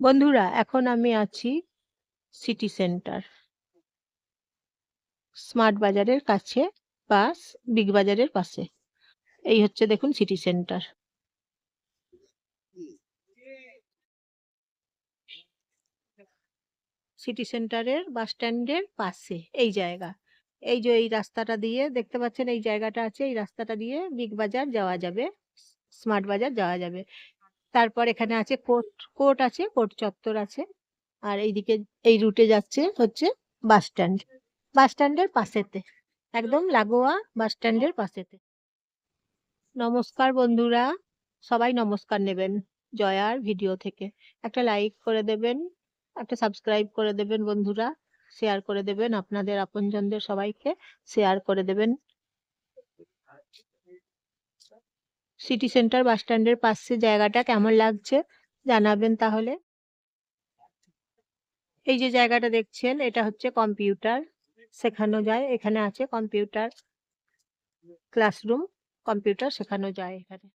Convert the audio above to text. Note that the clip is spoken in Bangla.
বন্ধুরা, এখন আমি আছি সিটি সেন্টার স্মার্ট বাজারের কাছে বা বিগ বাজারের পাশে। এই হচ্ছে দেখুন সিটি সেন্টার সিটি সেন্টারের বাস স্ট্যান্ডের পাশে, এই জায়গা। এই যে এই রাস্তাটা দিয়ে, দেখতে পাচ্ছেন এই জায়গাটা আছে, এই রাস্তাটা দিয়ে বিগ বাজার যাওয়া যাবে স্মার্ট বাজার যাওয়া যাবে। তারপর এখানে আছে কোর্ট কোর্ট আছে কোর্ট চত্বর আছে। আর এইদিকে, এই রুটে যাচ্ছে হচ্ছে বাস স্ট্যান্ড। বাস স্ট্যান্ডের পাশেতে, একদম লাগোয়া বাস স্ট্যান্ডের পাশেতে। নমস্কার বন্ধুরা, সবাই নমস্কার নেবেন জয়ার ভিডিও থেকে। একটা লাইক করে দেবেন, একটা সাবস্ক্রাইব করে দেবেন বন্ধুরা, শেয়ার করে দেবেন আপনাদের আপনজনদের সবাইকে, শেয়ার করে দেবেন। সিটি সেন্টার বাস স্ট্যান্ডের পাশে জায়গাটা কেমন লাগছে? জানাবেন তাহলে। এই যে জায়গাটা দেখছেন, এটা হচ্ছে কম্পিউটার। শেখানো যায়, এখানে আছে কম্পিউটার ক্লাসরুম। কম্পিউটার শেখানো যায় এখানে।